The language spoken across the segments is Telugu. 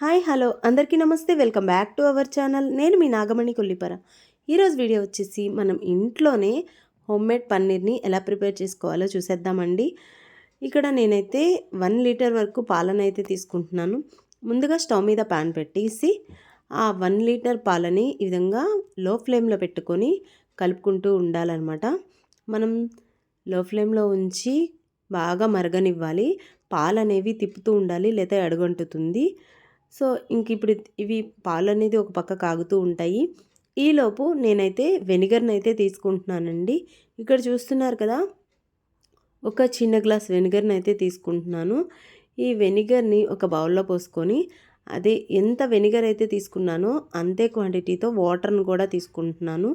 Hi hello. అందరికీ నమస్తే. Welcome back to our channel. నేను మీ నాగమణి కొల్లిపర. ఈరోజు వీడియో వచ్చేసి మనం ఇంట్లోనే హోమ్మేడ్ పన్నీర్ని ఎలా ప్రిపేర్ చేసుకోవాలో చూసేద్దామండి. ఇక్కడ నేనైతే వన్ లీటర్ వరకు పాలను అయితే తీసుకుంటున్నాను. ముందుగా స్టవ్ మీద ప్యాన్ పెట్టేసి ఆ వన్ లీటర్ పాలని ఈ విధంగా లో ఫ్లేమ్లో పెట్టుకొని కలుపుకుంటూ ఉండాలన్నమాట. మనం లో ఫ్లేమ్లో ఉంచి బాగా మరగనివ్వాలి. పాలు అనేవి తిప్పుతూ ఉండాలి లేదా అడుగంటుతుంది. సో ఇంక ఇప్పుడు ఇవి పాలు అనేది ఒక పక్క కాగుతూ ఉంటాయి. ఈలోపు నేనైతే వెనిగర్ని అయితే తీసుకుంటున్నానండి. ఇక్కడ చూస్తున్నారు కదా ఒక చిన్న గ్లాస్ వెనిగర్ని అయితే తీసుకుంటున్నాను. ఈ వెనిగర్ని ఒక బౌల్లో పోసుకొని అదే ఎంత వెనిగర్ అయితే తీసుకున్నానో అంతే క్వాంటిటీతో వాటర్ని కూడా తీసుకుంటున్నాను.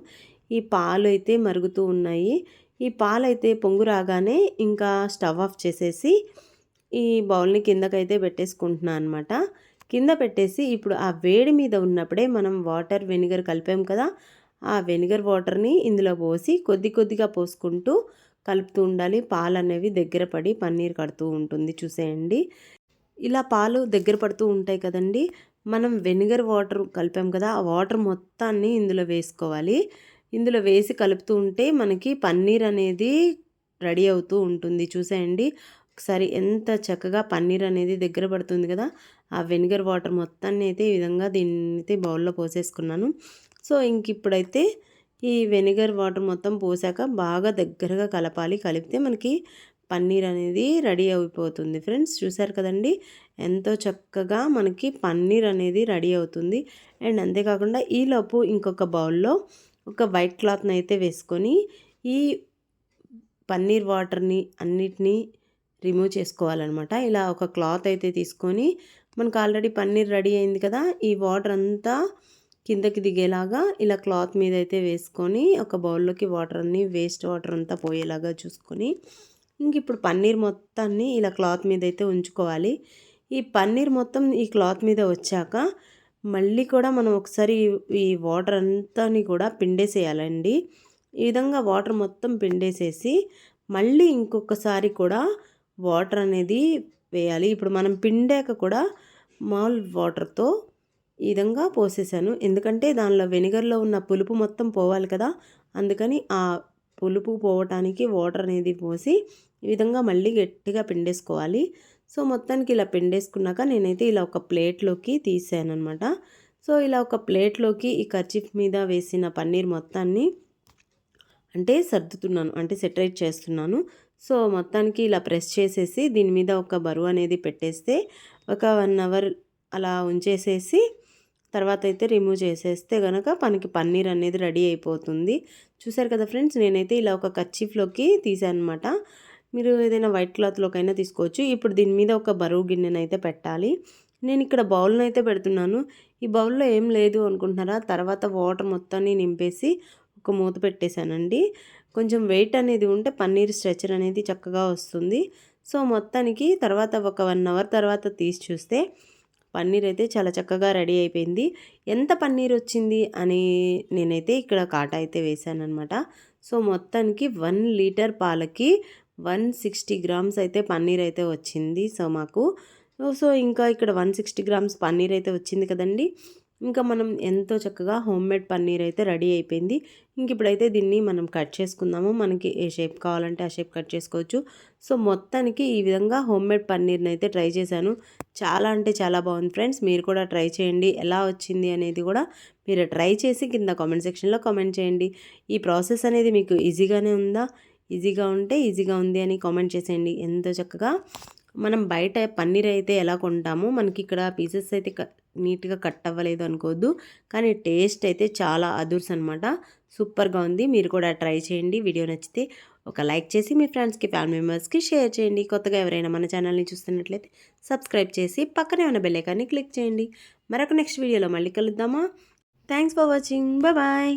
ఈ పాలు అయితే మరుగుతూ ఉన్నాయి. ఈ పాలు అయితే పొంగు రాగానే ఇంకా స్టవ్ ఆఫ్ చేసేసి ఈ బౌల్ని కిందకైతే పెట్టేసుకుంటున్నాను అనమాట కింద పెట్టేసి ఇప్పుడు ఆ వేడి మీద ఉన్నప్పుడే మనం వాటర్ వెనిగర్ కలిపాం కదా ఆ వెనిగర్ వాటర్ని ఇందులో పోసి కొద్ది కొద్దిగా పోసుకుంటూ కలుపుతూ ఉండాలి. పాలు అనేవి దగ్గర పడి పన్నీర్ కడుతూ ఉంటుంది చూసేయండి. ఇలా పాలు దగ్గర పడుతూ ఉంటాయి కదండి. మనం వెనిగర్ వాటర్ కలిపాం కదా ఆ వాటర్ మొత్తాన్ని ఇందులో వేసుకోవాలి. ఇందులో వేసి కలుపుతూ ఉంటే మనకి పన్నీర్ అనేది రెడీ అవుతూ ఉంటుంది చూసేయండి. ఒకసారి ఎంత చక్కగా పన్నీర్ అనేది దగ్గర పడుతుంది కదా ఆ వెనిగర్ వాటర్ మొత్తాన్ని అయితే ఈ విధంగా దీన్ని అయితే బౌల్లో పోసేసుకున్నాను. సో ఇంక ఇప్పుడైతే ఈ వెనిగర్ వాటర్ మొత్తం పోసాక బాగా దగ్గరగా కలపాలి. కలిపితే మనకి పన్నీర్ అనేది రెడీ అయిపోతుంది ఫ్రెండ్స్. చూసారు కదండి ఎంతో చక్కగా మనకి పన్నీర్ అనేది రెడీ అవుతుంది. అండ్ అంతేకాకుండా ఈలోపు ఇంకొక బౌల్లో ఒక వైట్ క్లాత్ని అయితే వేసుకొని ఈ పన్నీర్ వాటర్ని అన్నిటినీ రిమూవ్ చేసుకోవాలన్నమాట. ఇలా ఒక క్లాత్ అయితే తీసుకొని మనకు ఆల్రెడీ పన్నీర్ రెడీ అయింది కదా ఈ వాటర్ అంతా కిందకి దిగేలాగా ఇలా క్లాత్ మీద అయితే వేసుకొని ఒక బౌల్లోకి వాటర్ అన్నీ వేస్ట్ వాటర్ అంతా పోయేలాగా చూసుకొని ఇంక ఇప్పుడు పన్నీర్ మొత్తాన్ని ఇలా క్లాత్ మీద అయితే ఉంచుకోవాలి. ఈ పన్నీర్ మొత్తం ఈ క్లాత్ మీద వచ్చాక మళ్ళీ కూడా మనం ఒకసారి ఈ వాటర్ అంతాని కూడా పిండేసేయాలండి. ఈ విధంగా వాటర్ మొత్తం పిండేసేసి మళ్ళీ ఇంకొకసారి కూడా వాటర్ అనేది వేయాలి. ఇప్పుడు మనం పిండాక కూడా మాల్ వాటర్తో ఈ విధంగా పోసేసాను. ఎందుకంటే దానిలో వెనిగర్లో ఉన్న పులుపు మొత్తం పోవాలి కదా. అందుకని ఆ పులుపు పోవటానికి వాటర్ అనేది పోసి ఈ విధంగా మళ్ళీ గట్టిగా పిండేసుకోవాలి. సో మొత్తానికి ఇలా పిండేసుకున్నాక నేనైతే ఇలా ఒక ప్లేట్లోకి తీసాను అనమాట సో ఇలా ఒక ప్లేట్లోకి ఈ కర్చిఫ్ మీద వేసిన పన్నీర్ మొత్తాన్ని అంటే సర్దుతున్నాను అంటే సెటరేట్ చేస్తున్నాను. సో మొత్తానికి ఇలా ప్రెస్ చేసేసి దీని మీద ఒక బరువు అనేది పెట్టేస్తే ఒక వన్ అవర్ అలా ఉంచేసేసి తర్వాత అయితే రిమూవ్ చేసేస్తే కనుక మనకి పన్నీర్ అనేది రెడీ అయిపోతుంది. చూసారు కదా ఫ్రెండ్స్ నేనైతే ఇలా ఒక కచ్చిఫ్లోకి తీసాను అనమాట మీరు ఏదైనా వైట్ క్లాత్లోకైనా తీసుకోవచ్చు. ఇప్పుడు దీని మీద ఒక బరువు గిన్నెను అయితే పెట్టాలి. నేను ఇక్కడ బౌల్ని అయితే పెడుతున్నాను. ఈ బౌల్లో ఏం లేదు అనుకుంటున్నారా? తర్వాత వాటర్ మొత్తాన్ని నింపేసి ఒక మూత పెట్టేశానండి. కొంచెం వెయిట్ అనేది ఉంటే పన్నీర్ స్ట్రెచర్ అనేది చక్కగా వస్తుంది. సో మొత్తానికి తర్వాత ఒక వన్ అవర్ తర్వాత తీసి చూస్తే పన్నీర్ అయితే చాలా చక్కగా రెడీ అయిపోయింది. ఎంత పన్నీర్ వచ్చింది అని నేనైతే ఇక్కడ కాట అయితే వేసాను అనమాట సో మొత్తానికి వన్ లీటర్ పాలకి వన్ సిక్స్టీ గ్రామ్స్ అయితే పన్నీర్ అయితే వచ్చింది సో మాకు. సో ఇంకా ఇక్కడ వన్ సిక్స్టీ గ్రామ్స్ పన్నీర్ అయితే వచ్చింది కదండి. ఇంకా మనం ఎంతో చక్కగా హోమ్ మేడ్ పన్నీర్ అయితే రెడీ అయిపోయింది. ఇంక ఇప్పుడైతే దీన్ని మనం కట్ చేసుకుందాము. మనకి ఏ షేప్ కావాలంటే ఆ షేప్ కట్ చేసుకోవచ్చు. సో మొత్తానికి ఈ విధంగా హోమ్ మేడ్ పన్నీర్ని అయితే ట్రై చేశాను. చాలా అంటే చాలా బాగుంది ఫ్రెండ్స్. మీరు కూడా ట్రై చేయండి. ఎలా వచ్చింది అనేది కూడా మీరు ట్రై చేసి కింద కామెంట్ సెక్షన్లో కామెంట్ చేయండి. ఈ ప్రాసెస్ అనేది మీకు ఈజీగానే ఉందా? ఈజీగా ఉంటే ఈజీగా ఉంది అని కామెంట్ చేసేయండి. ఎంతో చక్కగా మనం బయట పన్నీర్ అయితే ఎలా కొంటామో మనకి ఇక్కడ పీసెస్ అయితే నీట్గా కట్ అవ్వలేదు అనుకోవద్దు కానీ టేస్ట్ అయితే చాలా అదుర్స్ అనమాట సూపర్గా ఉంది. మీరు కూడా ట్రై చేయండి. వీడియో నచ్చితే ఒక లైక్ చేసి మీ ఫ్రెండ్స్కి ఫ్యామిలీ మెంబర్స్కి షేర్ చేయండి. కొత్తగా ఎవరైనా మన ఛానల్ని చూస్తున్నట్లయితే సబ్స్క్రైబ్ చేసి పక్కనే ఉన్న బెల్లైకాన్ని క్లిక్ చేయండి. మరొక నెక్స్ట్ వీడియోలో మళ్ళీ కలుద్దామా? Thanks for watching. బాయ్.